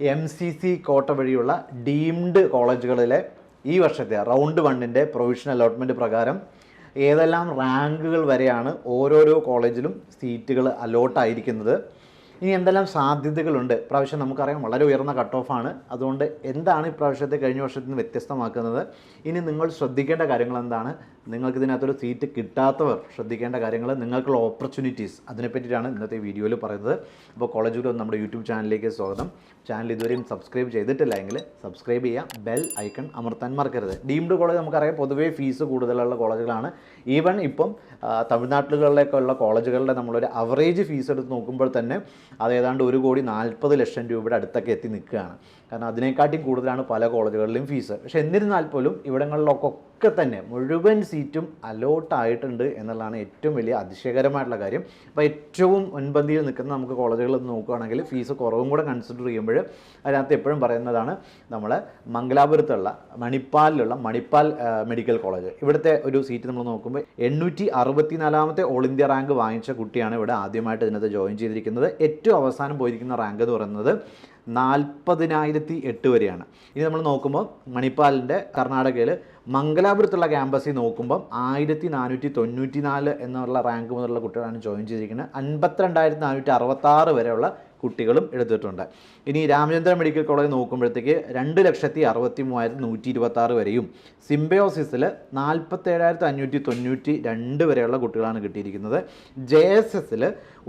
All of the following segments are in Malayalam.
എം സി സി കോട്ട വഴിയുള്ള ഡീംഡ് കോളേജുകളിലെ ഈ വർഷത്തെ റൗണ്ട് വണ്ണിന്റെ പ്രൊവിഷണൽ അലോട്ട്മെന്റ് പ്രകാരം ഏതെല്ലാം റാങ്കുകൾ വരെയാണ് ഓരോരോ കോളേജിലും സീറ്റുകൾ അലോട്ടായിരിക്കുന്നത്. ഇനി എന്തെല്ലാം സാധ്യതകളുണ്ട്? പ്രാവശ്യം നമുക്കറിയാം വളരെ ഉയർന്ന കട്ട് ഓഫാണ് അതുകൊണ്ട് എന്താണ് ഇപ്രാവശ്യത്തെ കഴിഞ്ഞ വർഷത്തിൽ നിന്ന് വ്യത്യസ്തമാക്കുന്നത്? ഇനി നിങ്ങൾ ശ്രദ്ധിക്കേണ്ട കാര്യങ്ങൾ എന്താണ്? നിങ്ങൾക്ക് ഇതിനകത്തൊരു സീറ്റ് കിട്ടാത്തവർ ശ്രദ്ധിക്കേണ്ട കാര്യങ്ങൾ നിങ്ങൾക്കുള്ള ഓപ്പർച്യൂണിറ്റീസ് അതിനെപ്പറ്റിയിട്ടാണ് ഇന്നത്തെ വീഡിയോയിൽ പറയുന്നത്. അപ്പോൾ കോളേജ് നമ്മുടെ യൂട്യൂബ് ചാനലിലേക്ക് സ്വാഗതം. ചാനൽ ഇതുവരെയും സബ്സ്ക്രൈബ് ചെയ്തിട്ടില്ല എങ്കിൽ സബ്സ്ക്രൈബ് ചെയ്യുക ബെൽ ഐക്കൺ അമർത്താൻ മറക്കരുത്. ഡീംഡ് കോളേജ് നമുക്കറിയാം പൊതുവേ ഫീസ് കൂടുതലുള്ള കോളേജുകളാണ് ഈവൻ ഇപ്പം തമിഴ്നാട്ടിലുകളിലേക്കുള്ള കോളേജുകളുടെ നമ്മളൊരു അവറേജ് ഫീസ് എടുത്ത് നോക്കുമ്പോൾ തന്നെ അത് ഏതാണ്ട് ഒരു കോടി നാൽപ്പത് ലക്ഷം രൂപയുടെ അടുത്തൊക്കെ എത്തി നിൽക്കുകയാണ്. കാരണം അതിനെക്കാട്ടിയും കൂടുതലാണ് പല കോളേജുകളിലും ഫീസ് പക്ഷേ എന്നിരുന്നാൽ പോലും ഇവിടങ്ങളിലൊക്കെ തന്നെ മുഴുവൻ സീറ്റും അലോട്ടായിട്ടുണ്ട് എന്നുള്ളതാണ് ഏറ്റവും വലിയ അതിശയകരമായിട്ടുള്ള കാര്യം. അപ്പോൾ ഏറ്റവും മുൻപന്തിയിൽ നിൽക്കുന്ന നമുക്ക് കോളേജുകൾ നോക്കുകയാണെങ്കിൽ ഫീസ് കുറവും കൂടെ കൺസിഡർ ചെയ്യുമ്പോൾ അതിനകത്ത് എപ്പോഴും പറയുന്നതാണ് നമ്മൾ മംഗലാപുരത്തുള്ള മണിപ്പാലിലുള്ള മണിപ്പാൽ മെഡിക്കൽ കോളേജ് ഇവിടുത്തെ ഒരു സീറ്റ് നമ്മൾ നോക്കുമ്പോൾ എണ്ണൂറ്റി അറുപത്തിനാലാമത്തെ ഓൾ ഇന്ത്യ റാങ്ക് വാങ്ങിച്ച കുട്ടിയാണ് ഇവിടെ ആദ്യമായിട്ട് ഇതിനകത്ത് ജോയിൻ ചെയ്തിരിക്കുന്നത്. ഏറ്റവും അവസാനം പോയിരിക്കുന്ന റാങ്ക് എന്ന് പറയുന്നത് നാൽപ്പതിനായിരത്തി എട്ട് വരെയാണ്. ഇനി നമ്മൾ നോക്കുമ്പോൾ മണിപ്പാലിന്റെ കർണാടകയിൽ മംഗലാപുരത്തുള്ള ക്യാമ്പസിൽ നോക്കുമ്പം ആയിരത്തി നാനൂറ്റി തൊണ്ണൂറ്റി നാല് എന്നുള്ള റാങ്ക് മുതലുള്ള കുട്ടികളാണ് ജോയിൻ ചെയ്തിരിക്കുന്നത്. അൻപത്തിരണ്ടായിരത്തി നാനൂറ്റി അറുപത്താറ് വരെയുള്ള കുട്ടികളും എടുത്തിട്ടുണ്ട്. ഇനി രാമചന്ദ്ര മെഡിക്കൽ കോളേജ് നോക്കുമ്പോഴത്തേക്ക് രണ്ട് ലക്ഷത്തി അറുപത്തി മൂവായിരത്തി നൂറ്റി ഇരുപത്തി ആറ് വരെയും സിംബയോസിസിൽ നാൽപ്പത്തേഴായിരത്തി അഞ്ഞൂറ്റി തൊണ്ണൂറ്റി രണ്ട് വരെയുള്ള കുട്ടികളാണ് കിട്ടിയിരിക്കുന്നത്. ജെ എസ് എസിൽ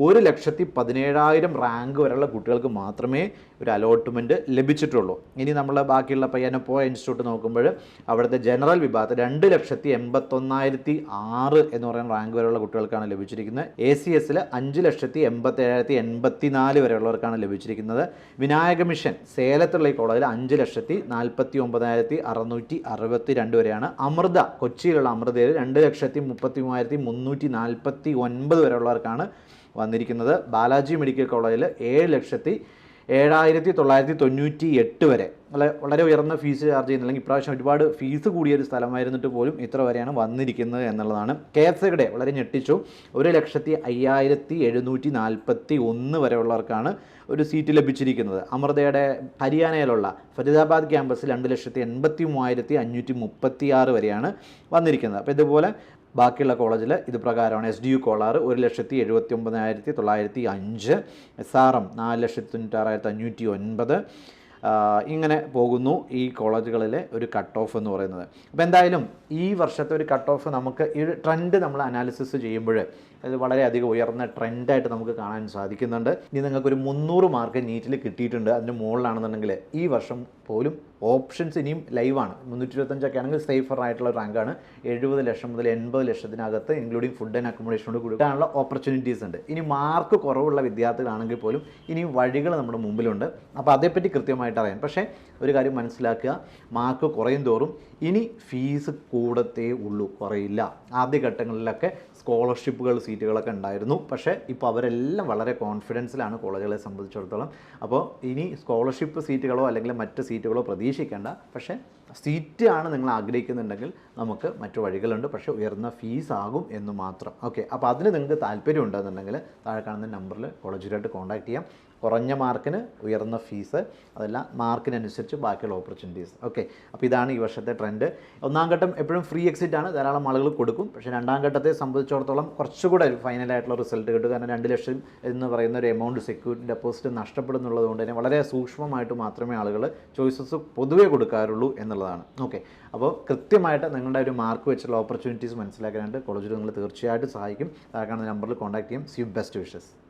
ഒരു ലക്ഷത്തി പതിനേഴായിരം റാങ്ക് വരെയുള്ള കുട്ടികൾക്ക് മാത്രമേ ഒരു അലോട്ട്മെന്റ് ലഭിച്ചിട്ടുള്ളൂ. ഇനി നമ്മൾ ബാക്കിയുള്ള പയ്യനപ്പോ ഇൻസ്റ്റിറ്റ്യൂട്ട് നോക്കുമ്പോൾ അവിടുത്തെ ജനറൽ വിഭാഗത്തിൽ രണ്ട് ലക്ഷത്തി എൺപത്തൊന്നായിരത്തി ആറ് എന്ന് പറയുന്ന റാങ്ക് വരെയുള്ള കുട്ടികൾക്കാണ് ലഭിച്ചിരിക്കുന്നത്. എ സി എസിൽ അഞ്ച് ലക്ഷത്തി എൺപത്തേഴായിരത്തി എൺപത്തി നാല് വരെയുള്ളവർക്കാണ് ലഭിച്ചിരിക്കുന്നത്. വിനായക മിഷൻ സേലത്തുള്ള ഈ കോളേജിൽ അഞ്ച് ലക്ഷത്തി നാൽപ്പത്തി ഒമ്പതായിരത്തി അറുന്നൂറ്റി അറുപത്തി രണ്ട് വരെയാണ്. അമൃത കൊച്ചിയിലുള്ള അമൃതയിൽ രണ്ട് ലക്ഷത്തി മുപ്പത്തി മൂവായിരത്തി മുന്നൂറ്റി നാൽപ്പത്തി ഒൻപത് വരെയുള്ളവർക്കാണ് വന്നിരിക്കുന്നത്. ബാലാജി മെഡിക്കൽ കോളേജിൽ ഏഴ് ലക്ഷത്തി ഏഴായിരത്തി തൊള്ളായിരത്തി തൊണ്ണൂറ്റി എട്ട് വരെ വളരെ ഉയർന്ന ഫീസ് ചാർജ് ചെയ്യുന്നില്ലെങ്കിൽ ഇപ്രാവശ്യം ഒരുപാട് ഫീസ് കൂടിയ ഒരു സ്ഥലമായിരുന്നിട്ട് പോലും ഇത്ര വരെയാണ് വന്നിരിക്കുന്നത് എന്നുള്ളതാണ്. കെ എസ് എയുടെ വളരെ ഞെട്ടിച്ചു. ഒരു ലക്ഷത്തി അയ്യായിരത്തി എഴുന്നൂറ്റി നാൽപ്പത്തി ഒന്ന് വരെയുള്ളവർക്കാണ് ഒരു സീറ്റ് ലഭിച്ചിരിക്കുന്നത്. അമൃതയുടെ ഹരിയാനയിലുള്ള ഫരീദാബാദ് ക്യാമ്പസിൽ രണ്ട് ലക്ഷത്തി എൺപത്തി മൂവായിരത്തി അഞ്ഞൂറ്റി മുപ്പത്തി ആറ് വരെയാണ് വന്നിരിക്കുന്നത്. അപ്പോൾ ഇതുപോലെ ബാക്കിയുള്ള കോളേജിൽ ഇത് പ്രകാരമാണ്. എസ് ഡി യു കോളാർ ഒരു ലക്ഷത്തി എഴുപത്തി ഒമ്പതിനായിരത്തി തൊള്ളായിരത്തി അഞ്ച് എസ് ആർ എം നാല് ലക്ഷത്തി തൊണ്ണൂറ്റാറായിരത്തി അഞ്ഞൂറ്റി ഒൻപത് ഇങ്ങനെ പോകുന്നു ഈ കോളേജുകളിലെ ഒരു കട്ട് ഓഫ് എന്ന് പറയുന്നത്. അപ്പോൾ എന്തായാലും ഈ വർഷത്തെ ഒരു കട്ട് ഓഫ് നമുക്ക് ഈ ട്രെൻഡ് നമ്മൾ അനാലിസിസ് ചെയ്യുമ്പോൾ അത് വളരെയധികം ഉയർന്ന ട്രെൻഡായിട്ട് നമുക്ക് കാണാൻ സാധിക്കുന്നുണ്ട്. ഇനി നിങ്ങൾക്കൊരു മുന്നൂറ് മാർക്ക് നീറ്റിൽ കിട്ടിയിട്ടുണ്ട്. അതിന്റെ മുകളിലാണെന്നുണ്ടെങ്കിൽ ഈ വർഷം പോലും ഓപ്ഷൻസ് ഇനിയും ലൈവാണ് മുന്നൂറ്റി ഇരുപത്തഞ്ചൊക്കെ ആണെങ്കിൽ സേഫർ ആയിട്ടുള്ള റാങ്കാണ് എഴുപത് ലക്ഷം മുതൽ എൺപത് ലക്ഷത്തിനകത്ത് ഇൻക്ലൂഡിങ് ഫുഡ് ആൻഡ് അക്കോമഡേഷനോട് കൊടുക്കാനുള്ള ഓപ്പർച്യൂണിറ്റീസ് ഉണ്ട്. ഇനി മാർക്ക് കുറവുള്ള വിദ്യാർത്ഥികളാണെങ്കിൽ പോലും ഇനിയും വഴികൾ നമ്മുടെ മുമ്പിലുണ്ട്. അപ്പോൾ അതേപ്പറ്റി കൃത്യമായിട്ട് അറിയാം പക്ഷേ ഒരു കാര്യം മനസ്സിലാക്കുക. മാർക്ക് കുറയും തോറും ഇനി ഫീസ് കൂടത്തേ ഉള്ളൂ കുറയില്ല. ആദ്യഘട്ടങ്ങളിലൊക്കെ സ്കോളർഷിപ്പുകൾ സീറ്റുകളൊക്കെ ഉണ്ടായിരുന്നു. പക്ഷേ ഇപ്പോൾ അവരെല്ലാം വളരെ കോൺഫിഡൻസിലാണ് കോളേജുകളെ സംബന്ധിച്ചിടത്തോളം. അപ്പോൾ ഇനി സ്കോളർഷിപ്പ് സീറ്റുകളോ അല്ലെങ്കിൽ മറ്റ് സീറ്റുകളോ പ്രതീക്ഷിക്കേണ്ട. പക്ഷേ സീറ്റ് ആണ് നിങ്ങൾ ആഗ്രഹിക്കുന്നുണ്ടെങ്കിൽ നമുക്ക് മറ്റു വഴികളുണ്ട്. പക്ഷേ ഉയർന്ന ഫീസ് ആകും എന്ന് മാത്രം. ഓക്കെ. അപ്പോൾ അതിന് നിങ്ങൾക്ക് താല്പര്യം ഉണ്ടെന്നുണ്ടെങ്കിൽ താഴെ കാണുന്ന നമ്പറിൽ കോളേജുമായിട്ട് കോൺടാക്ട് ചെയ്യാം. കുറഞ്ഞ മാർക്കിന് ഉയർന്ന ഫീസ് അതെല്ലാം മാർക്കിനനുസരിച്ച് ബാക്കിയുള്ള ഓപ്പർച്യൂണിറ്റീസ് ഓക്കെ അപ്പോൾ ഇതാണ് ഈ വർഷത്തെ ട്രെൻഡ് ഒന്നാം ഘട്ടം എപ്പോഴും ഫ്രീ എക്സിറ്റ് ആണ്. ധാരാളം ആളുകൾ കൊടുക്കും. പക്ഷേ രണ്ടാം ഘട്ടത്തെ സംബന്ധിച്ചിടത്തോളം കുറച്ചുകൂടെ ഫൈനലായിട്ടുള്ള റിസൾട്ട് കിട്ടും. കാരണം രണ്ട് ലക്ഷം എന്ന് പറയുന്ന ഒരു എമൗണ്ട് സെക്യൂരിറ്റി ഡെപ്പോസിറ്റ് നഷ്ടപ്പെടുന്നുള്ളത് കൊണ്ട് തന്നെ വളരെ സൂക്ഷ്മമായിട്ട് മാത്രമേ ആളുകൾ ചോയ്സസ് പൊതുവേ കൊടുക്കാറുള്ളൂ എന്നുള്ളതാണ്. ഓക്കെ അപ്പോൾ കൃത്യമായിട്ട് നിങ്ങളുടെ ഒരു മാർക്ക് വെച്ചുള്ള ഓപ്പർച്യൂണിറ്റീസ് മനസ്സിലാക്കാനായിട്ട് കോളേജിൽ നിങ്ങൾ തീർച്ചയായിട്ടും സഹായിക്കും. താഴെ കാണുന്ന നമ്പറിൽ കോൺടാക്ട് ചെയ്യും. C best wishes